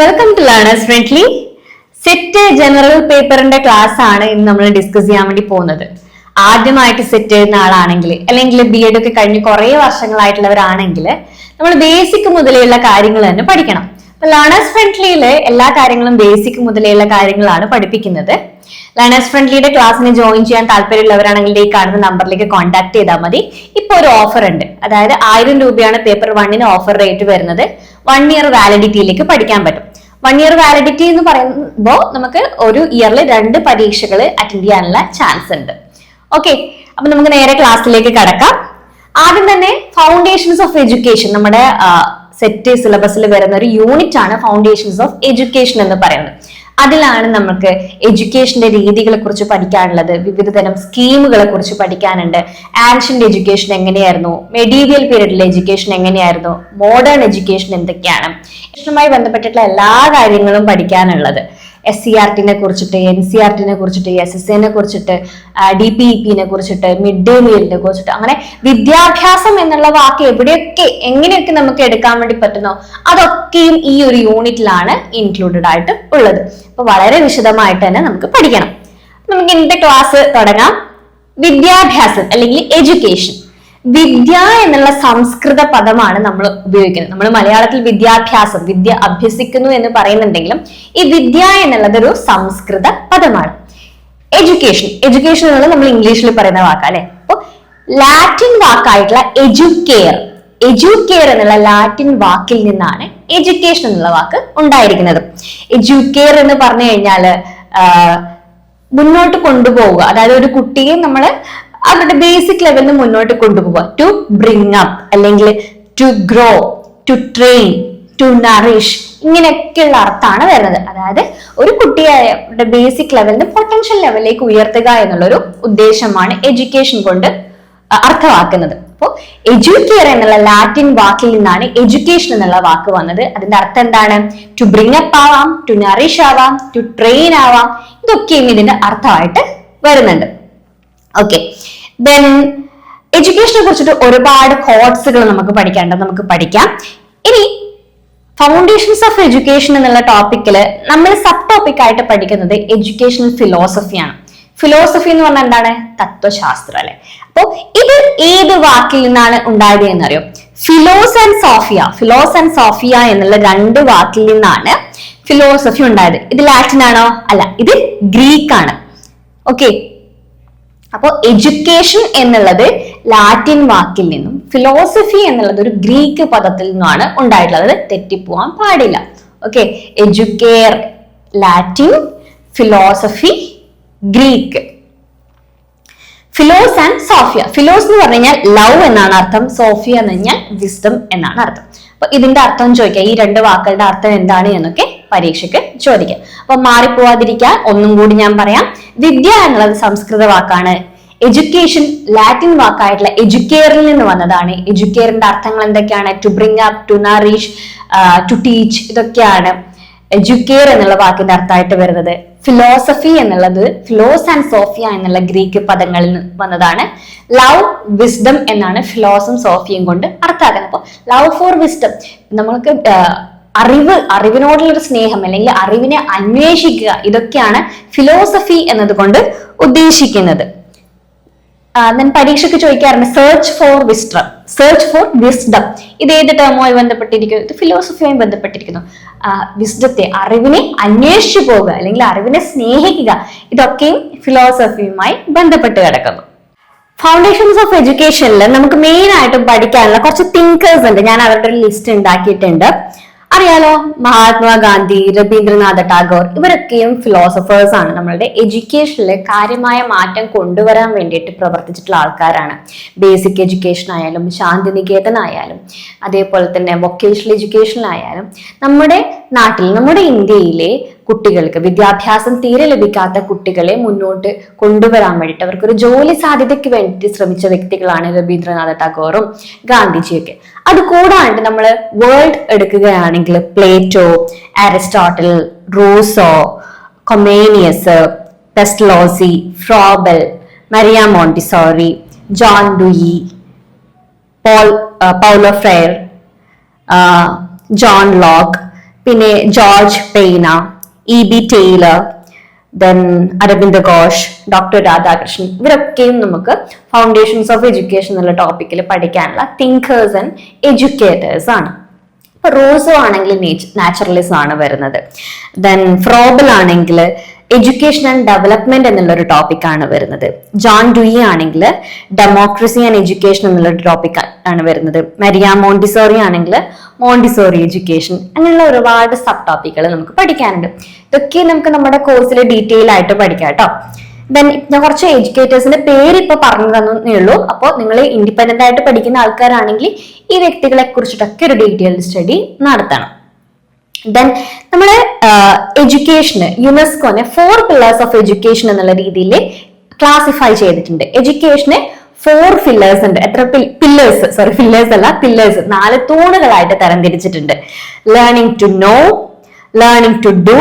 Welcome to learners friendly SET general പേപ്പറിന്റെ class ആണ് ഇന്ന് നമ്മൾ ഡിസ്കസ് ചെയ്യാൻ വേണ്ടി പോകുന്നത്. ആദ്യമായിട്ട് സെറ്റ് എഴുതുന്ന ആളാണെങ്കിൽ അല്ലെങ്കിൽ ബി എഡ് ഒക്കെ കഴിഞ്ഞ് കുറെ വർഷങ്ങളായിട്ടുള്ളവരാണെങ്കിൽ നമ്മൾ ബേസിക് മുതലെയുള്ള കാര്യങ്ങൾ തന്നെ പഠിക്കണം. അപ്പൊ ലേണേഴ്സ് ഫ്രണ്ട്ലിയിൽ എല്ലാ കാര്യങ്ങളും ബേസിക് മുതലെയുള്ള കാര്യങ്ങളാണ് പഠിപ്പിക്കുന്നത്. ലേണേഴ്സ് ഫ്രണ്ട്ലിയുടെ ക്ലാസ്സിന് ജോയിൻ ചെയ്യാൻ താല്പര്യമുള്ളവരാണെങ്കിൽ ഈ കാണുന്ന നമ്പറിലേക്ക് കോൺടാക്ട് ചെയ്താൽ മതി. ഇപ്പോൾ ഒരു ഓഫർ ഉണ്ട്. അതായത് ആയിരം രൂപയാണ് പേപ്പർ വണ്ണിന് ഓഫർ റേറ്റ് വരുന്നത്. വൺ ഇയർ വാലിഡിറ്റിയിലേക്ക് പഠിക്കാൻ പറ്റും. വൺ ഇയർ വാലിഡിറ്റി എന്ന് പറയുമ്പോൾ നമുക്ക് ഒരു ഇയറിൽ രണ്ട് പരീക്ഷകൾ അറ്റൻഡ് ചെയ്യാനുള്ള ചാൻസ് ഉണ്ട്. ഓക്കെ അപ്പൊ നമുക്ക് നേരെ ക്ലാസ്സിലേക്ക് കടക്കാം. ആദ്യം തന്നെ ഫൗണ്ടേഷൻസ് ഓഫ് എഡ്യൂക്കേഷൻ നമ്മുടെ സെറ്റ് സിലബസിൽ വരുന്ന ഒരു യൂണിറ്റ് ആണ് ഫൗണ്ടേഷൻസ് ഓഫ് എഡ്യൂക്കേഷൻ എന്ന് പറയുന്നത്. അതിലാണ് നമുക്ക് എഡ്യൂക്കേഷന്റെ രീതികളെ കുറിച്ച് പഠിക്കാനുള്ളത്. വിവിധ തരം സ്കീമുകളെ കുറിച്ച് പഠിക്കാനുണ്ട്. ആൻഷ്യന്റ് എഡ്യൂക്കേഷൻ എങ്ങനെയായിരുന്നു? മെഡീവിയൽ പീരീഡിലെ എഡ്യൂക്കേഷൻ എങ്ങനെയായിരുന്നു? മോഡേൺ എഡ്യൂക്കേഷൻ എന്തൊക്കെയാണ്? എഡ്യൂക്കേഷനുമായി ബന്ധപ്പെട്ടിട്ടുള്ള എല്ലാ കാര്യങ്ങളും പഠിക്കാനുള്ളത്. എസ് സി ആർ ടിനെ കുറിച്ചിട്ട് എൻ സി ആർ ടിനെ കുറിച്ചിട്ട് എസ് എസ് എനെ കുറിച്ചിട്ട് ഡി പി ഇ പിനെ കുറിച്ചിട്ട് മിഡ് ഡേ മീലിനെ കുറിച്ചിട്ട് അങ്ങനെ വിദ്യാഭ്യാസം എന്നുള്ള വാക്ക് എവിടെയൊക്കെ എങ്ങനെയൊക്കെ നമുക്ക് എടുക്കാൻ വേണ്ടി പറ്റുന്നോ അതൊക്കെയും ഈ ഒരു യൂണിറ്റിലാണ് ഇൻക്ലൂഡഡ് ആയിട്ട് ഉള്ളത്. അപ്പൊ വളരെ വിശദമായിട്ട് തന്നെ നമുക്ക് പഠിക്കണം. നമുക്ക് ഇന്നത്തെ ക്ലാസ് തുടങ്ങാം. വിദ്യാഭ്യാസം അല്ലെങ്കിൽ എഡ്യൂക്കേഷൻ വിദ്യ എന്നുള്ള സംസ്കൃത പദമാണ് നമ്മൾ ഉപയോഗിക്കുന്നത്. നമ്മൾ മലയാളത്തിൽ വിദ്യാഭ്യാസം വിദ്യ അഭ്യസിക്കുന്നു എന്ന് പറയുന്നുണ്ടെങ്കിലും ഈ വിദ്യ എന്നുള്ളത് ഒരു സംസ്കൃത പദമാണ്. എഡ്യൂക്കേഷൻ എഡ്യൂക്കേഷൻ എന്നുള്ളത് നമ്മൾ ഇംഗ്ലീഷിൽ പറയുന്ന വാക്കാ അല്ലെ? അപ്പൊ ലാറ്റിൻ വാക്കായിട്ടുള്ള എഡ്യൂക്കെയർ എഡ്യൂക്കെയർ എന്നുള്ള ലാറ്റിൻ വാക്കിൽ നിന്നാണ് എഡ്യൂക്കേഷൻ എന്നുള്ള വാക്ക് ഉണ്ടായിരിക്കുന്നത്. എഡ്യൂക്കെയർ എന്ന് പറഞ്ഞു കഴിഞ്ഞാൽ മുന്നോട്ട് കൊണ്ടുപോവുക. അതായത് ഒരു കുട്ടിയെ നമ്മൾ അവരുടെ ബേസിക് ലെവലിൽ മുന്നോട്ട് കൊണ്ടുപോവുക. ടു ബ്രിങ് അപ്പ് അല്ലെങ്കിൽ to grow to train to nourish ഇങ്ങനെയൊക്കെയുള്ള അർത്ഥമാണ് വരുന്നത്. അതായത് ഒരു കുട്ടിയെ ബേസിക് ലെവലിന് പൊട്ടൻഷ്യൽ ലെവലിലേക്ക് ഉയർത്തുക എന്നുള്ളൊരു ഉദ്ദേശമാണ് എഡ്യൂക്കേഷൻ കൊണ്ട് അർത്ഥമാക്കുന്നത്. അപ്പോൾ എഡ്യൂക്കിയർ എന്നുള്ള ലാറ്റിൻ വാക്കിൽ നിന്നാണ് എഡ്യൂക്കേഷൻ എന്നുള്ള വാക്ക് വന്നത്. അതിന്റെ അർത്ഥം എന്താണ്? ടു ബ്രിങ് അപ്പ് ആവാം ടു നറിഷ് ആവാം ടു ട്രെയിൻ ആവാം. ഇതൊക്കെയും ഇതിന്റെ അർത്ഥമായിട്ട് വരുന്നുണ്ട്. ഓക്കെ ദെൻ എഡ്യൂക്കേഷനെ കുറിച്ചിട്ട് ഒരുപാട് കോഡ്സുകൾ നമുക്ക് പഠിക്കാണ്ട് നമുക്ക് പഠിക്കാം. ഇനി ഫൗണ്ടേഷൻസ് ഓഫ് എഡ്യൂക്കേഷൻ എന്നുള്ള ടോപ്പിക്കിൽ നമ്മൾ സബ് ടോപ്പിക് ആയിട്ട് പഠിക്കുന്നത് എഡ്യൂക്കേഷണൽ ഫിലോസഫിയാണ് ഫിലോസഫി എന്ന് പറഞ്ഞാൽ എന്താണ്? തത്വശാസ്ത്രം അല്ലെ? അപ്പോ ഇത് ഏത് വാക്കിൽ നിന്നാണ് ഉണ്ടായത് എന്നറിയോ? Philos and sophia philos and sophia എന്നുള്ള രണ്ട് വാക്കിൽ നിന്നാണ് ഫിലോസഫി ഉണ്ടായത്. ഇത് ലാറ്റിൻ ആണോ? അല്ല ഇത് ഗ്രീക്ക് ആണ്. ഓക്കെ അപ്പോൾ എഡ്യൂക്കേഷൻ എന്നുള്ളത് ലാറ്റിൻ വാക്കിൽ നിന്നും ഫിലോസഫി എന്നുള്ളത് ഒരു ഗ്രീക്ക് പദത്തിൽ നിന്നാണ് ഉണ്ടായിട്ടുള്ളത്. തെറ്റിപ്പോവാൻ പാടില്ല. Okay educare Latin philosophy Greek philos and sophia philos എന്ന് പറഞ്ഞു കഴിഞ്ഞാൽ ലവ് എന്നാണ് അർത്ഥം. സോഫിയ എന്ന് പറഞ്ഞാൽ വിസ്ഡം എന്നാണ് അർത്ഥം. അപ്പൊ ഇതിന്റെ അർത്ഥം ചോദിക്കാം. ഈ രണ്ട് വാക്കുകളുടെ അർത്ഥം എന്താണ് എന്നൊക്കെ പരീക്ഷയ്ക്ക് ചോദിക്കാം. അപ്പൊ മാറിപ്പോവാതിരിക്കാൻ ഒന്നും കൂടി ഞാൻ പറയാം. വിദ്യ എന്നുള്ളത് സംസ്കൃത വാക്കാണ് എഡ്യൂക്കേഷൻ ലാറ്റിൻ വാക്കായിട്ടുള്ള എഡ്യൂക്കെയറിൽ നിന്ന് വന്നതാണ്. എഡ്യൂക്കെയറിന്റെ അർത്ഥങ്ങൾ എന്തൊക്കെയാണ്? To bring up to nourish to teach ഇതൊക്കെയാണ് എഡ്യൂക്കെയർ എന്നുള്ള വാക്കിന്റെ അർത്ഥമായിട്ട് വരുന്നത്. ഫിലോസഫി എന്നുള്ളത് ഫിലോസ് ആൻഡ് സോഫിയ എന്നുള്ള ഗ്രീക്ക് പദങ്ങളിൽ വന്നതാണ്. ലവ് വിസ്ഡം എന്നാണ് ഫിലോസും സോഫിയും കൊണ്ട് അർത്ഥമാക്കുന്നത്. അപ്പോൾ ലവ് ഫോർ വിസ്ഡം നമ്മൾക്ക് അറിവ് അറിവിനോടുള്ള ഒരു സ്നേഹം അല്ലെങ്കിൽ അറിവിനെ അന്വേഷിക്കുക ഇതൊക്കെയാണ് ഫിലോസഫി എന്നതുകൊണ്ട് ഉദ്ദേശിക്കുന്നത്. ഞാൻ പരീക്ഷയ്ക്ക് ചോദിക്കാറുണ്ട് search for wisdom search for wisdom ഇത് ഏത് ടേമുമായി ബന്ധപ്പെട്ടിരിക്കുന്നു? ഇത് ഫിലോസഫിയുമായി ബന്ധപ്പെട്ടിരിക്കുന്നു. വിസ്ഡത്തെ അറിവിനെ അന്വേഷിച്ചു പോകുക അല്ലെങ്കിൽ അറിവിനെ സ്നേഹിക്കുക ഇതൊക്കെയും ഫിലോസഫിയുമായി ബന്ധപ്പെട്ട് കിടക്കുന്നു. ഫൗണ്ടേഷൻസ് ഓഫ് എഡ്യൂക്കേഷനിൽ നമുക്ക് മെയിൻ ആയിട്ടും പഠിക്കാനുള്ള കുറച്ച് തിങ്കേഴ്സ് ഉണ്ട്. ഞാൻ അവരുടെ ഒരു ലിസ്റ്റ് ഉണ്ടാക്കിയിട്ടുണ്ട് അറിയാലോ മഹാത്മാഗാന്ധി രവീന്ദ്രനാഥ ടാഗോർ ഇവരൊക്കെയും ഫിലോസഫേഴ്സ് ആണ്. നമ്മളുടെ എഡ്യൂക്കേഷനിൽ കാര്യമായ മാറ്റം കൊണ്ടുവരാൻ വേണ്ടിയിട്ട് പ്രവർത്തിച്ചിട്ടുള്ള ആൾക്കാരാണ്. ബേസിക് എഡ്യൂക്കേഷൻ ആയാലും ശാന്തിനികേതൻ ആയാലും അതേപോലെ തന്നെ വൊക്കേഷണൽ എഡ്യൂക്കേഷൻ ആയാലും നമ്മുടെ നാട്ടിൽ നമ്മുടെ ഇന്ത്യയിലെ കുട്ടികൾക്ക് വിദ്യാഭ്യാസം തീരെ ലഭിക്കാത്ത കുട്ടികളെ മുന്നോട്ട് കൊണ്ടുവരാൻ വേണ്ടിയിട്ട് അവർക്കൊരു ജോലി സാധ്യതയ്ക്ക് വേണ്ടി ശ്രമിച്ച വ്യക്തികളാണ് രവീന്ദ്രനാഥ ടാഗോറും ഗാന്ധിജിയൊക്കെ. അത് കൂടാണ്ട് നമ്മൾ വേൾഡ് എടുക്കുകയാണെങ്കിൽ Plato Aristotle Rousseau Comenius Pestalozzi Froebel Maria Montessori John Dewey Paul Paulo Freire John Locke പിന്നെ George Payne E B Taylor then Aravind Ghosh doctor Radhakrishnan. ഇവരൊക്കെയും നമുക്ക് ഫൗണ്ടേഷൻസ് ഓഫ് എഡ്യൂക്കേഷൻ എന്നുള്ള ടോപ്പിക്കിൽ പഠിക്കാനുള്ള തിങ്കേഴ്സ് ആൻഡ് എഡ്യൂക്കേറ്റേഴ്സ് ആണ്. ഇപ്പൊ റോസോ ആണെങ്കിൽ naturalism ആണ് വരുന്നത്. ദെൻ ഫ്രോബൽ ആണെങ്കിൽ എഡ്യൂക്കേഷൻ ആൻഡ് ഡെവലപ്മെന്റ് എന്നുള്ള ഒരു ടോപ്പിക് ആണ് വരുന്നത്. ജോൺ ഡുയി ആണെങ്കിൽ ഡെമോക്രസി ആൻഡ് എഡ്യൂക്കേഷൻ എന്നുള്ള ഒരു ടോപ്പിക് ആണ് വരുന്നത്. മരിയ മോണ്ടിസോറി ആണെങ്കിൽ മോണ്ടിസോറി എഡ്യൂക്കേഷൻ അങ്ങനെയുള്ള ഒരുപാട് സബ് ടോപ്പിക്കുകൾ നമുക്ക് പഠിക്കാനുണ്ട്. ഇതൊക്കെ നമുക്ക് നമ്മുടെ കോഴ്സിൽ ഡീറ്റെയിൽ ആയിട്ട് പഠിക്കാം കേട്ടോ. ദെൻ ഞാൻ കുറച്ച് എഡ്യൂക്കേറ്റേഴ്സിന്റെ പേര് ഇപ്പൊ പറഞ്ഞു തന്നേ ഉള്ളൂ. അപ്പോൾ നിങ്ങൾ ഇൻഡിപെൻഡന്റ് ആയിട്ട് പഠിക്കുന്ന ആൾക്കാരാണെങ്കിൽ ഈ വ്യക്തികളെ കുറിച്ചിട്ടൊക്കെ ഒരു ഡീറ്റെയിൽ സ്റ്റഡി നടത്തണം. ദെൻ നമ്മുടെ എഡ്യൂക്കേഷന് യുനെസ്കോനെ ഫോർ പില്ലേഴ്സ് ഓഫ് എഡ്യൂക്കേഷൻ എന്നുള്ള രീതിയിൽ ക്ലാസിഫൈ ചെയ്തിട്ടുണ്ട്. എഡ്യൂക്കേഷന് ഫോർ ഫില്ലേഴ്സ് ഉണ്ട്. എത്ര പില്ലേഴ്സ് സോറി ഫില്ലേഴ്സ് അല്ല പില്ലേഴ്സ് നാല് തൂണുകളായിട്ട് തരംതിരിച്ചിട്ടുണ്ട്. Learning to know learning to do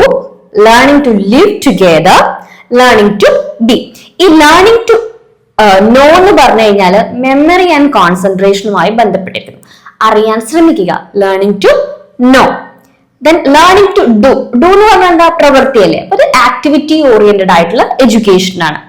learning to live together learning to be ഈ ലേണിംഗ് ടു നോ എന്ന് പറഞ്ഞു കഴിഞ്ഞാൽ മെമ്മറി ആൻഡ് കോൺസെൻട്രേഷനുമായി ബന്ധപ്പെട്ടിരിക്കുന്നു. അറിയാൻ ശ്രമിക്കുക. Learning to know then learning to do do എന്ന് പറഞ്ഞാൽ എന്താ? പ്രവൃത്തിയല്ലേ അപ്പൊ അത് ആക്ടിവിറ്റി ഓറിയന്റഡ് ആയിട്ടുള്ള എഡ്യൂക്കേഷൻ ആണ്.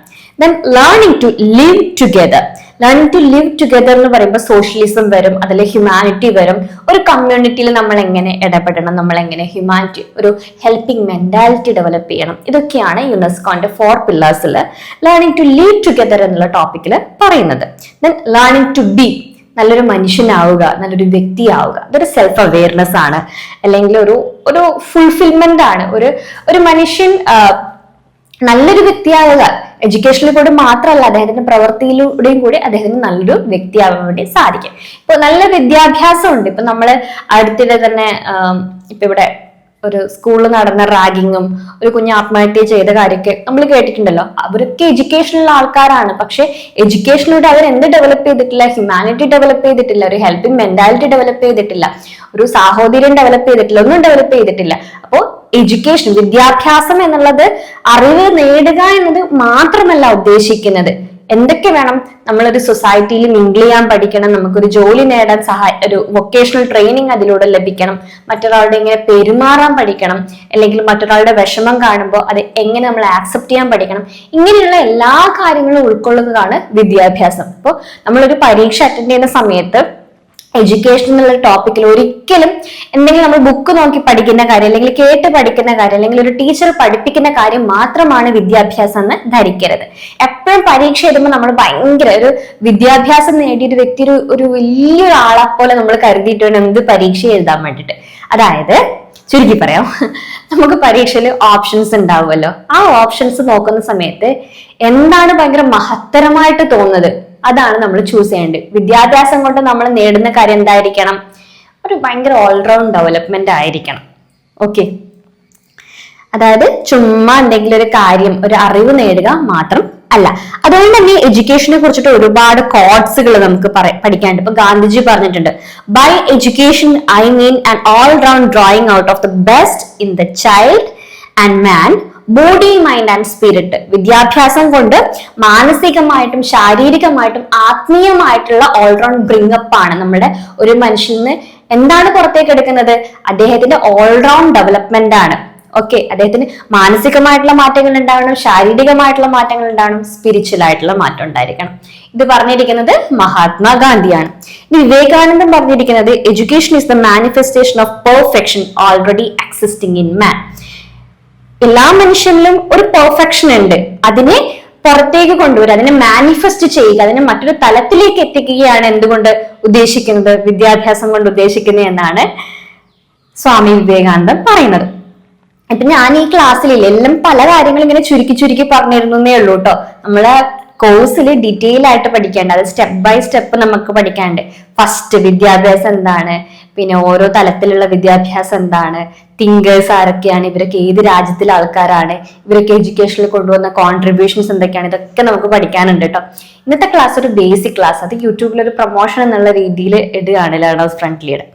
Then learning to live together learning to live together എന്ന് പറയുമ്പോൾ സോഷ്യലിസം വരും അതിൽ ഹ്യൂമാനിറ്റി വരും. ഒരു കമ്മ്യൂണിറ്റിയിൽ നമ്മൾ എങ്ങനെ ഇടപെടണം നമ്മൾ എങ്ങനെ ഹ്യൂമാനിറ്റി ഒരു ഹെൽപ്പിംഗ് മെന്റാലിറ്റി ഡെവലപ്പ് ചെയ്യണം. ഇതൊക്കെയാണ് യുനെസ്കോന്റെ ഫോർ പില്ലേഴ്സിൽ ലേണിംഗ് ടു ലീവ് ടുഗെദർ എന്നുള്ള ടോപ്പിക്കിൽ പറയുന്നത്. ദെൻ ലേണിംഗ് ടു ബി നല്ലൊരു മനുഷ്യനാവുക നല്ലൊരു വ്യക്തിയാവുക. അതൊരു സെൽഫ് അവെയർനെസ് ആണ്. അല്ലെങ്കിൽ ഒരു ഒരു ഫുൾഫിൽമെന്റ് ആണ്. ഒരു ഒരു മനുഷ്യൻ നല്ലൊരു വ്യക്തിയാവുക. എഡ്യൂക്കേഷനിൽ കൂടി മാത്രമല്ല അദ്ദേഹത്തിന്റെ പ്രവൃത്തിയിലൂടെയും കൂടി അദ്ദേഹത്തിന് നല്ലൊരു വ്യക്തിയാവാൻ വേണ്ടി സാധിക്കും. ഇപ്പൊ നല്ല വിദ്യാഭ്യാസം ഉണ്ട് ഇപ്പൊ നമ്മൾ അടുത്തിടെ തന്നെ ഇപ്പൊ ഇവിടെ ഒരു സ്കൂളിൽ നടന്ന റാഗിങ്ങും ഒരു കുഞ്ഞ് ആത്മഹത്യ ചെയ്ത കാര്യമൊക്കെ നമ്മൾ കേട്ടിട്ടുണ്ടല്ലോ. അവരൊക്കെ എഡ്യൂക്കേഷനുള്ള ആൾക്കാരാണ്. പക്ഷെ എഡ്യൂക്കേഷനിലൂടെ അവർ എന്ത് ഡെവലപ്പ് ചെയ്തിട്ടില്ല? ഹ്യൂമാനിറ്റി ഡെവലപ്പ് ചെയ്തിട്ടില്ല. ഒരു ഹെൽപ്പിംഗ് മെന്റാലിറ്റി ഡെവലപ്പ് ചെയ്തിട്ടില്ല. ഒരു സാഹോദര്യം ഡെവലപ്പ് ചെയ്തിട്ടില്ല. ഒന്നും ഡെവലപ്പ് ചെയ്തിട്ടില്ല. അപ്പോൾ എഡ്യൂക്കേഷൻ വിദ്യാഭ്യാസം എന്നുള്ളത് അറിവ് നേടുക എന്നത് മാത്രമല്ല ഉദ്ദേശിക്കുന്നത്. എന്തൊക്കെ വേണം നമ്മളൊരു സൊസൈറ്റിയിൽ മിങ്കിൾ ചെയ്യാൻ പഠിക്കണം നമുക്കൊരു ജോലി നേടാൻ സഹായ ഒരു വൊക്കേഷണൽ ട്രെയിനിങ് അതിലൂടെ ലഭിക്കണം. മറ്റൊരാളുടെ എങ്ങനെ പെരുമാറാൻ പഠിക്കണം അല്ലെങ്കിൽ മറ്റൊരാളുടെ വിഷമം കാണുമ്പോൾ അത് എങ്ങനെ നമ്മൾ ആക്സെപ്റ്റ് ചെയ്യാൻ പഠിക്കണം. ഇങ്ങനെയുള്ള എല്ലാ കാര്യങ്ങളും ഉൾക്കൊള്ളുന്നതാണ് വിദ്യാഭ്യാസം. അപ്പോൾ നമ്മളൊരു പരീക്ഷ അറ്റൻഡ് ചെയ്യുന്ന സമയത്ത് എഡ്യൂക്കേഷൻ എന്നുള്ള ടോപ്പിക്കിൽ ഒരിക്കലും എന്തെങ്കിലും നമ്മൾ ബുക്ക് നോക്കി പഠിക്കുന്ന കാര്യം അല്ലെങ്കിൽ കേട്ട് പഠിക്കുന്ന കാര്യം അല്ലെങ്കിൽ ഒരു ടീച്ചർ പഠിപ്പിക്കുന്ന കാര്യം മാത്രമാണ് വിദ്യാഭ്യാസം എന്ന് ധരിക്കരുത്. എപ്പോഴും പരീക്ഷ എഴുതുമ്പോൾ നമ്മൾ ഭയങ്കര ഒരു വിദ്യാഭ്യാസം നേടിയ ഒരു വ്യക്തി ഒരു ഒരു വലിയൊരു ആളെ പോലെ നമ്മൾ കരുതിയിട്ടുണ്ട് എന്ത് പരീക്ഷ എഴുതാൻ വേണ്ടിയിട്ട്. അതായത് ചുരുക്കി പറയാം നമുക്ക് പരീക്ഷയിൽ ഓപ്ഷൻസ് ഉണ്ടാവുമല്ലോ. ആ ഓപ്ഷൻസ് നോക്കുന്ന സമയത്ത് എന്താണ് ഭയങ്കര മഹത്തരമായിട്ട് തോന്നുന്നത്? അതാണ് നമ്മൾ ചൂസ് ചെയ്യേണ്ടത്. വിദ്യാഭ്യാസം കൊണ്ട് നമ്മൾ നേടുന്ന കാര്യം എന്തായിരിക്കണം? ഒരു ഭയങ്കര ഓൾറൗണ്ട് ഡെവലപ്മെന്റ് ആയിരിക്കണം. ഓക്കെ അതായത് ചുമ്മാ എന്തെങ്കിലും ഒരു കാര്യം ഒരു അറിവ് നേടുക മാത്രം അല്ല. അതുകൊണ്ട് തന്നെ എഡ്യൂക്കേഷനെ കുറിച്ചിട്ട് ഒരുപാട് കോഡ്സുകൾ നമുക്ക് പഠിക്കാനുണ്ട്. ഇപ്പൊ ഗാന്ധിജി പറഞ്ഞിട്ടുണ്ട് by education I mean and all round drawing out of the best in the child and man body mind and spirit വിദ്യാഭ്യാസം കൊണ്ട് മാനസികമായിട്ടും ശാരീരികമായിട്ടും ആത്മീയമായിട്ടുള്ള ഓൾറൗണ്ട് ബ്രിങ്ങപ്പ് ആണ് നമ്മുടെ ഒരു മനുഷ്യന് എന്താണ് പുറത്തേക്ക് എടുക്കുന്നത്? അദ്ദേഹത്തിന്റെ ഓൾറൗണ്ട് ഡെവലപ്മെന്റ് ആണ്. ഓക്കെ അദ്ദേഹത്തിന് മാനസികമായിട്ടുള്ള മാറ്റങ്ങൾ ഉണ്ടാവണം ശാരീരികമായിട്ടുള്ള മാറ്റങ്ങൾ ഉണ്ടാവണം സ്പിരിച്വൽ ആയിട്ടുള്ള മാറ്റം ഉണ്ടായിരിക്കണം. ഇത് പറഞ്ഞിരിക്കുന്നത് മഹാത്മാഗാന്ധിയാണ് വിവേകാനന്ദൻ പറഞ്ഞിരിക്കുന്നത് education is the manifestation of perfection already existing in man എല്ലാ മനുഷ്യനിലും ഒരു പെർഫെക്ഷൻ ഉണ്ട്. അതിനെ പുറത്തേക്ക് കൊണ്ടുവരിക അതിനെ മാനിഫെസ്റ്റ് ചെയ്യുക അതിനെ മറ്റൊരു തലത്തിലേക്ക് എത്തിക്കുകയാണ് എന്തുകൊണ്ട് ഉദ്ദേശിക്കുന്നത്? വിദ്യാഭ്യാസം കൊണ്ട് ഉദ്ദേശിക്കുന്നത് എന്നാണ് സ്വാമി വിവേകാനന്ദൻ പറയുന്നത്. ഇപ്പൊ ഞാൻ ഈ ക്ലാസ്സിലില്ല എല്ലാം പല കാര്യങ്ങളും ഇങ്ങനെ ചുരുക്കി ചുരുക്കി പറഞ്ഞിരുന്നേ ഉള്ളൂ കേട്ടോ നമ്മളെ കോഴ്സിൽ ഡീറ്റെയിൽ ആയിട്ട് പഠിക്കേണ്ട അത് സ്റ്റെപ്പ് ബൈ സ്റ്റെപ്പ് നമുക്ക് പഠിക്കാണ്ട് ഫസ്റ്റ് വിദ്യാഭ്യാസം എന്താണ്? പിന്നെ ഓരോ തലത്തിലുള്ള വിദ്യാഭ്യാസം എന്താണ്? തിങ്കേഴ്സ് ആരൊക്കെയാണ്? ഇവരൊക്കെ ഏത് രാജ്യത്തിലെ ആൾക്കാരാണ്? ഇവരൊക്കെ എഡ്യൂക്കേഷനിൽ കൊണ്ടുവന്ന കോൺട്രിബ്യൂഷൻസ് എന്തൊക്കെയാണ്? ഇതൊക്കെ നമുക്ക് പഠിക്കാനുണ്ട് കേട്ടോ ഇന്നത്തെ ക്ലാസ് ഒരു ബേസിക് ക്ലാസ് അത് യൂട്യൂബിൽ ഒരു പ്രൊമോഷൻ എന്നുള്ള രീതിയിൽ ഇടുകയാണ് ലേണേഴ്സ് ഫ്രണ്ട്ലിയുടെ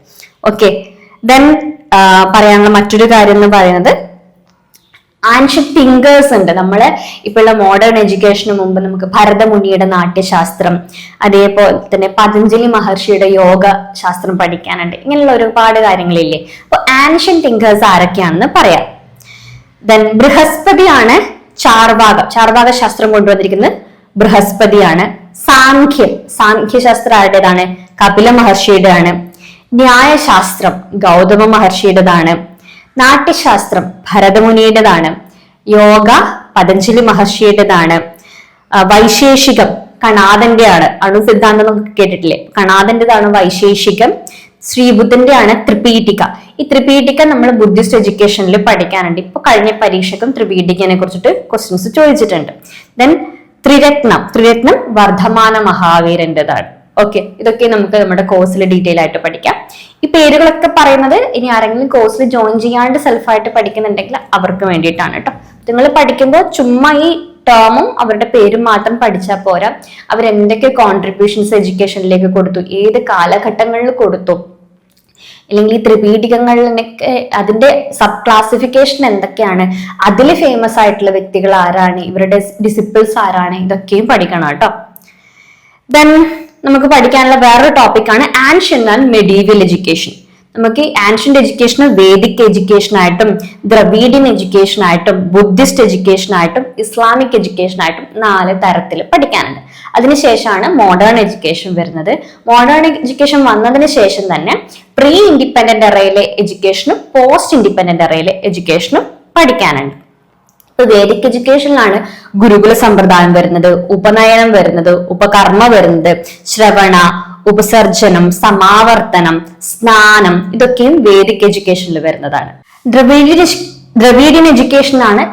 ഓക്കെ ദെൻ പറയാനുള്ള മറ്റൊരു കാര്യം എന്ന് പറയുന്നത് ആൻഷ്യൻ തിങ്കേഴ്സ് ഉണ്ട്. നമ്മൾ ഇപ്പോഴുള്ള മോഡേൺ എഡ്യൂക്കേഷന് മുമ്പ് നമുക്ക് ഭരതമുനിയുടെ നാട്യശാസ്ത്രം അതേപോലെ തന്നെ പതഞ്ജലി മഹർഷിയുടെ യോഗ ശാസ്ത്രം പഠിക്കാനുണ്ട്. ഇങ്ങനെയുള്ള ഒരുപാട് കാര്യങ്ങളില്ലേ. അപ്പൊ ആൻഷ്യൻ തിങ്കേഴ്സ് ആരൊക്കെയാണെന്ന് പറയാം. ദെൻ ബൃഹസ്പതിയാണ് ചാർവാക. ചാർവാക ശാസ്ത്രം കൊണ്ടുവന്നിരിക്കുന്നത് ബൃഹസ്പതിയാണ്. സാഖ്യം. സാഖ്യശാസ്ത്രം ആരുടേതാണ്? കപില മഹർഷിയുടെയാണ് ന്യായശാസ്ത്രം ഗൗതമ മഹർഷിയുടേതാണ് നാട്യശാസ്ത്രം ഭരതമുനിയുടേതാണ്. യോഗ പതഞ്ജലി മഹർഷിയുടേതാണ്. വൈശേഷികം കണാദന്റെയാണ്. അണു സിദ്ധാന്തം നമുക്ക് കേട്ടിട്ടില്ലേ? കണാദന്റേതാണ് വൈശേഷികം. ശ്രീബുദ്ധന്റെ ആണ് ത്രിപീഠിക. ഈ ത്രിപീഠിക നമ്മൾ ബുദ്ധിസ്റ്റ് എഡ്യൂക്കേഷനിൽ പഠിക്കാനുണ്ട്. ഇപ്പൊ കഴിഞ്ഞ പരീക്ഷക്കും ത്രിപീഠികനെ കുറിച്ചിട്ട് ക്വസ്റ്റ്യൻസ് ചോദിച്ചിട്ടുണ്ട്. ദെൻ ത്രിരത്നം. ത്രിരത്നം വർദ്ധമാന മഹാവീരന്റേതാണ്. ഓക്കെ ഇതൊക്കെ നമുക്ക് നമ്മുടെ കോഴ്സിൽ ഡീറ്റെയിൽ ആയിട്ട് പഠിക്കാം. ഈ പേരുകളൊക്കെ പറയുന്നത് ഇനി ആരെങ്കിലും കോഴ്സിൽ ജോയിൻ ചെയ്യാണ്ട് സെൽഫായിട്ട് പഠിക്കുന്നുണ്ടെങ്കിൽ അവർക്ക് വേണ്ടിയിട്ടാണ് കേട്ടോ നിങ്ങൾ പഠിക്കുമ്പോൾ ചുമ്മാ ഈ ടേമും അവരുടെ പേരും മാത്രം പഠിച്ചാൽ പോരാ. അവരെന്തൊക്കെ കോൺട്രിബ്യൂഷൻസ് എഡ്യൂക്കേഷനിലേക്ക് കൊടുത്തു ഏത് കാലഘട്ടങ്ങളിൽ കൊടുത്തു. അല്ലെങ്കിൽ ഈ ത്രിപീഠികങ്ങളിലൊക്കെ അതിന്റെ സബ് ക്ലാസിഫിക്കേഷൻ എന്തൊക്കെയാണ് അതിൽ ഫേമസ് ആയിട്ടുള്ള വ്യക്തികൾ ആരാണ് ഇവരുടെ ഡിസിപ്പിൾസ് ആരാണ് ഇതൊക്കെയും പഠിക്കണം കേട്ടോ ദെൻ നമുക്ക് പഠിക്കാനുള്ള വേറൊരു ടോപ്പിക്കാണ് ആൻഷ്യൻ ആൻഡ് മെഡീവിയൽ എഡ്യൂക്കേഷൻ നമുക്ക് ആൻഷ്യന്റ് എഡ്യൂക്കേഷൻ വേദിക് എഡ്യൂക്കേഷൻ ആയിട്ടും ദ്രവീഡിയൻ എഡ്യൂക്കേഷൻ ആയിട്ടും ബുദ്ധിസ്റ്റ് എഡ്യൂക്കേഷൻ ആയിട്ടും ഇസ്ലാമിക് എഡ്യൂക്കേഷൻ ആയിട്ടും നാല് തരത്തിൽ പഠിക്കാനുണ്ട്. അതിനുശേഷമാണ് മോഡേൺ എഡ്യൂക്കേഷൻ വരുന്നത്. മോഡേൺ എഡ്യൂക്കേഷൻ വന്നതിന് ശേഷം തന്നെ പ്രീ ഇൻഡിപെൻഡന്റ് അറയിലെ എഡ്യൂക്കേഷനും പോസ്റ്റ് ഇൻഡിപെൻഡന്റ് അറയിലെ എഡ്യൂക്കേഷനും പഠിക്കാനുണ്ട്. ഇപ്പൊ വേദിക് എഡ്യൂക്കേഷനിലാണ് ഗുരുകുല സമ്പ്രദായം വരുന്നത് ഉപനയനം വരുന്നത് ഉപകർമ്മ വരുന്നത് ശ്രവണ ഉപസർജനം സമാവർത്തനം സ്നാനം ഇതൊക്കെയും വേദിക് എഡ്യൂക്കേഷനിൽ വരുന്നതാണ്. ദ്രവീഡിയൻ ദ്രവീഡിയൻ എഡ്യൂക്കേഷനാണ്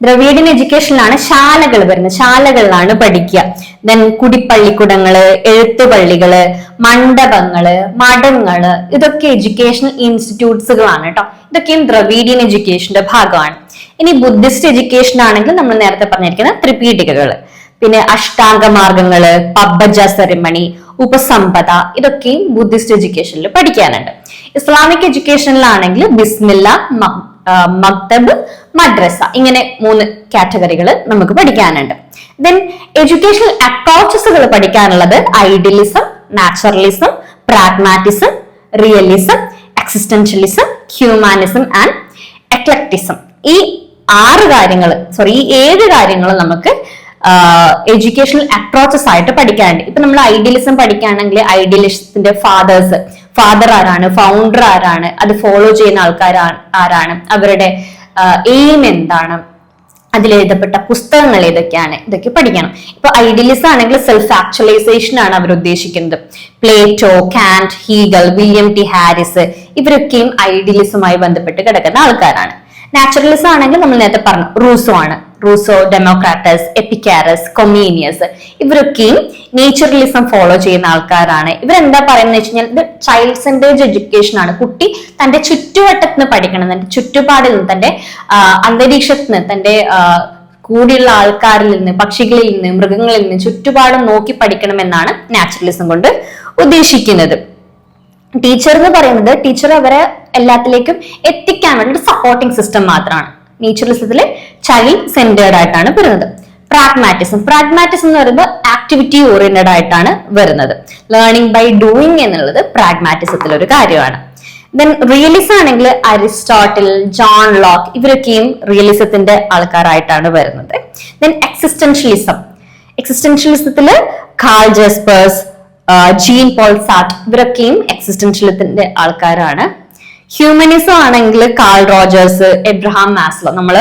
ദ്രവീഡിയൻ എഡ്യൂക്കേഷനിലാണ് ശാലകൾ വരുന്നത്. ശാലകളിലാണ് പഠിക്കുക. ദെൻ കുടിപ്പള്ളിക്കുടങ്ങൾ എഴുത്തുപള്ളികൾ മണ്ഡപങ്ങൾ മഠങ്ങൾ ഇതൊക്കെ എഡ്യൂക്കേഷണൽ ഇൻസ്റ്റിറ്റ്യൂട്ട്സുകളാണ് കേട്ടോ. ഇതൊക്കെയും ദ്രവീഡിയൻ എഡ്യൂക്കേഷന്റെ ഭാഗമാണ്. ഇനി ബുദ്ധിസ്റ്റ് എഡ്യൂക്കേഷൻ ആണെങ്കിൽ നമ്മൾ നേരത്തെ പറഞ്ഞിരിക്കുന്ന ത്രിപീഠികകൾ. പിന്നെ അഷ്ടാംഗ മാർഗങ്ങൾ പബ്ബജ സെറിമണി ഉപസമ്പദ ഇതൊക്കെയും ബുദ്ധിസ്റ്റ് എഡ്യൂക്കേഷനിൽ പഠിക്കാനുണ്ട്. ഇസ്ലാമിക് എഡ്യൂക്കേഷനിലാണെങ്കിൽ ബിസ്മില്ല മക്തബ് മദ്രസ ഇങ്ങനെ മൂന്ന് കാറ്റഗറികൾ നമുക്ക് പഠിക്കാനുണ്ട്. ദെൻ എഡ്യൂക്കേഷണൽ അപ്രോച്ചസുകൾ പഠിക്കാനുള്ളത് idealism naturalism pragmatism realism existentialism humanism and eclecticism ഈ ആറ് കാര്യങ്ങൾ സോറി ഈ ഏഴ് കാര്യങ്ങൾ നമുക്ക് എഡ്യൂക്കേഷണൽ അപ്രോച്ചസ് ആയിട്ട് പഠിക്കാനുണ്ട്. ഇപ്പൊ നമ്മൾ ഐഡിയലിസം പഠിക്കുകയാണെങ്കിൽ ഐഡിയലിസത്തിന്റെ ഫാദേഴ്സ് ഫാദർ ആരാണ് ഫൗണ്ടർ ആരാണ് അത് ഫോളോ ചെയ്യുന്ന ആൾക്കാർ ആരാണ് അവരുടെ എയിം എന്താണ് അതിൽ എഴുതപ്പെട്ട പുസ്തകങ്ങൾ ഏതൊക്കെയാണ് ഇതൊക്കെ പഠിക്കണം. ഇപ്പൊ ഐഡിയലിസം ആണെങ്കിൽ സെൽഫ് ആക്ച്വലൈസേഷൻ ആണ് അവർ ഉദ്ദേശിക്കുന്നത്. Plato Kant Hegel William T Harris ഇവരൊക്കെയും ഐഡിയലിസുമായി ബന്ധപ്പെട്ട് കിടക്കുന്ന ആൾക്കാരാണ്. നാച്ചുറലിസം ആണെങ്കിൽ നമ്മൾ നേരത്തെ പറഞ്ഞു റൂസോ ആണ്. റൂസോ ഡെമോക്രാറ്റസ് എപ്പിക്കാരസ് കൊമീനിയസ് ഇവരൊക്കെയും നേച്ചുറലിസം ഫോളോ ചെയ്യുന്ന ആൾക്കാരാണ്. ഇവരെന്താ പറയുന്നത് വെച്ച് കഴിഞ്ഞാൽ ഇത് ചൈൽഡ് സെന്റേജ് എഡ്യൂക്കേഷൻ ആണ്. കുട്ടി തന്റെ ചുറ്റുവട്ടത്ത് നിന്ന് പഠിക്കണം. തന്റെ ചുറ്റുപാടിൽ നിന്ന് തന്റെ അന്തരീക്ഷത്തിന് നിന്ന് തന്റെ കൂടിയുള്ള ആൾക്കാരിൽ നിന്ന് പക്ഷികളിൽ നിന്ന് മൃഗങ്ങളിൽ നിന്ന് ചുറ്റുപാടും നോക്കി പഠിക്കണമെന്നാണ് നാച്ചുറലിസം കൊണ്ട് ഉദ്ദേശിക്കുന്നത്. ടീച്ചർ എന്ന് പറയുന്നത് ടീച്ചർ അവരെ എല്ലാത്തിലേക്കും എത്തിക്കാൻ വേണ്ടി ഒരു സപ്പോർട്ടിംഗ് സിസ്റ്റം മാത്രമാണ്. നേച്ചുറലിസത്തിൽ ചൈൽഡ് സെന്റേർഡ് ആയിട്ടാണ് വരുന്നത്. പ്രാഗ്മാറ്റിസം പ്രാഗ്മാറ്റിസം എന്ന് പറയുമ്പോൾ ആക്ടിവിറ്റി ഓറിയന്റഡ് ആയിട്ടാണ് വരുന്നത്. ലേണിംഗ് ബൈ ഡൂയിങ് എന്നുള്ളത് പ്രാഗ്മാറ്റിസത്തിലെ ഒരു കാര്യമാണ്. ദെൻ റിയലിസം ആണെങ്കിൽ അരിസ്റ്റോട്ടിൽ ജോൺ ലോക്ക് ഇവരൊക്കെയും റിയലിസത്തിന്റെ ആൾക്കാരായിട്ടാണ് വരുന്നത്. Then existentialism എക്സിസ്റ്റൻഷ്യലിസത്തിൽ Karl Jaspers Jean Paul Sartre ഇവരൊക്കെയും എക്സിസ്റ്റൻഷ്യലിസത്തിന്റെ ആൾക്കാരാണ് ഹ്യൂമനിസം ആണെങ്കിൽ കാൾ റോജേഴ്സ് എബ്രഹാം മാസ്ലോ നമ്മൾ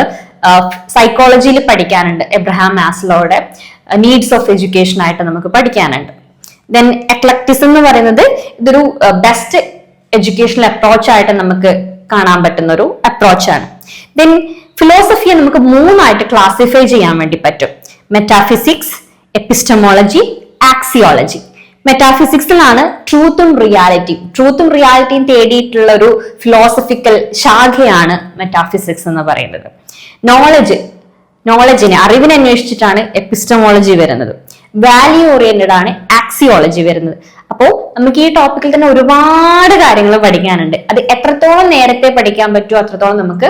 സൈക്കോളജിയിൽ പഠിക്കാനുണ്ട് എബ്രഹാം മാസ്ലോയുടെ നീഡ്സ് ഓഫ് എഡ്യൂക്കേഷൻ ആയിട്ട് നമുക്ക് പഠിക്കാനുണ്ട്. ദെൻ എക്ലക്ടിസം എന്ന് പറയുന്നത് ഇതൊരു ബെസ്റ്റ് എഡ്യൂക്കേഷണൽ അപ്രോച്ച് ആയിട്ട് നമുക്ക് കാണാൻ പറ്റുന്ന ഒരു അപ്രോച്ചാണ് ദെൻ ഫിലോസഫിയെ നമുക്ക് മൂന്നായിട്ട് ക്ലാസിഫൈ ചെയ്യാൻ വേണ്ടി പറ്റും. മെറ്റാഫിസിക്സ് എപ്പിസ്റ്റമോളജി ആക്സിയോളജി മെറ്റാഫിസിക്സിലാണ് ട്രൂത്തും റിയാലിറ്റിയും ട്രൂത്തും റിയാലിറ്റിയും തേടിയിട്ടുള്ള ഒരു ഫിലോസഫിക്കൽ ശാഖയാണ് മെറ്റാഫിസിക്സ് എന്ന് പറയുന്നത്. നോളജ് നോളജിനെ അറിവിനെ അന്വേഷിച്ചിട്ടാണ് എപ്പിസ്റ്റമോളജി വരുന്നത്. വാല്യൂ ഓറിയന്റഡ് ആണ് ആക്സിയോളജി വരുന്നത്. അപ്പോൾ നമുക്ക് ഈ ടോപ്പിക്കിൽ തന്നെ ഒരുപാട് കാര്യങ്ങൾ പഠിക്കാനുണ്ട്. അത് എത്രത്തോളം നേരത്തെ പഠിക്കാൻ പറ്റുമോ അത്രത്തോളം നമുക്ക്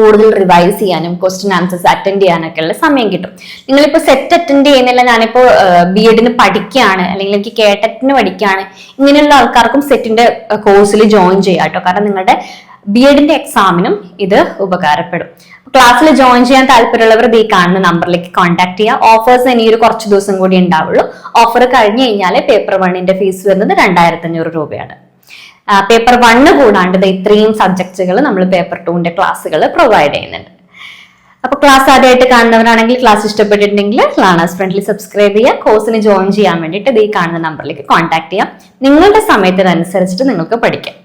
കൂടുതൽ റിവൈസ് ചെയ്യാനും ക്വസ്റ്റ്യൻ ആൻസേഴ്സ് അറ്റൻഡ് ചെയ്യാനൊക്കെ ഉള്ള സമയം കിട്ടും. നിങ്ങളിപ്പോൾ സെറ്റ് അറ്റൻഡ് ചെയ്യുന്നില്ല ഞാനിപ്പോൾ ബി എഡിന് പഠിക്കുകയാണ് അല്ലെങ്കിൽ എനിക്ക് കേട്ടറ്റിന് പഠിക്കുകയാണ് ഇങ്ങനെയുള്ള ആൾക്കാർക്കും സെറ്റിന്റെ കോഴ്സിൽ ജോയിൻ ചെയ്യാം കേട്ടോ. കാരണം നിങ്ങളുടെ ബി എഡിന്റെ എക്സാമിനും ഇത് ഉപകാരപ്പെടും. ക്ലാസ്സിൽ ജോയിൻ ചെയ്യാൻ താല്പര്യമുള്ളവർ ഈ കാണുന്ന നമ്പറിലേക്ക് കോൺടാക്ട് ചെയ്യുക. ഓഫേഴ്സ് ഇനി ഒരു കുറച്ച് ദിവസം കൂടി ഉണ്ടാവുള്ളൂ. ഓഫർ കഴിഞ്ഞു കഴിഞ്ഞാൽ പേപ്പർ വണ്ണിന്റെ ഫീസ് വരുന്നത് രണ്ടായിരത്തി അഞ്ഞൂറ് രൂപയാണ്. പേപ്പർ വണ്ണ് കൂടാണ്ട് ഇത്രയും സബ്ജക്ട്സുകൾ നമ്മൾ പേപ്പർ ടുവിന്റെ ക്ലാസ്സുകൾ പ്രൊവൈഡ് ചെയ്യുന്നുണ്ട്. അപ്പൊ ക്ലാസ് ആദ്യമായിട്ട് കാണുന്നവരാണെങ്കിൽ ക്ലാസ് ഇഷ്ടപ്പെട്ടിട്ടുണ്ടെങ്കിൽ ലേണേഴ്സ് ഫ്രണ്ട്ലി സബ്സ്ക്രൈബ് ചെയ്യുക കോഴ്സിന് ജോയിൻ ചെയ്യാൻ വേണ്ടിയിട്ട് ഈ കാണുന്ന നമ്പറിലേക്ക് കോൺടാക്ട് ചെയ്യാം. നിങ്ങളുടെ സമയത്തിനനുസരിച്ചിട്ട് നിങ്ങൾക്ക് പഠിക്കാം.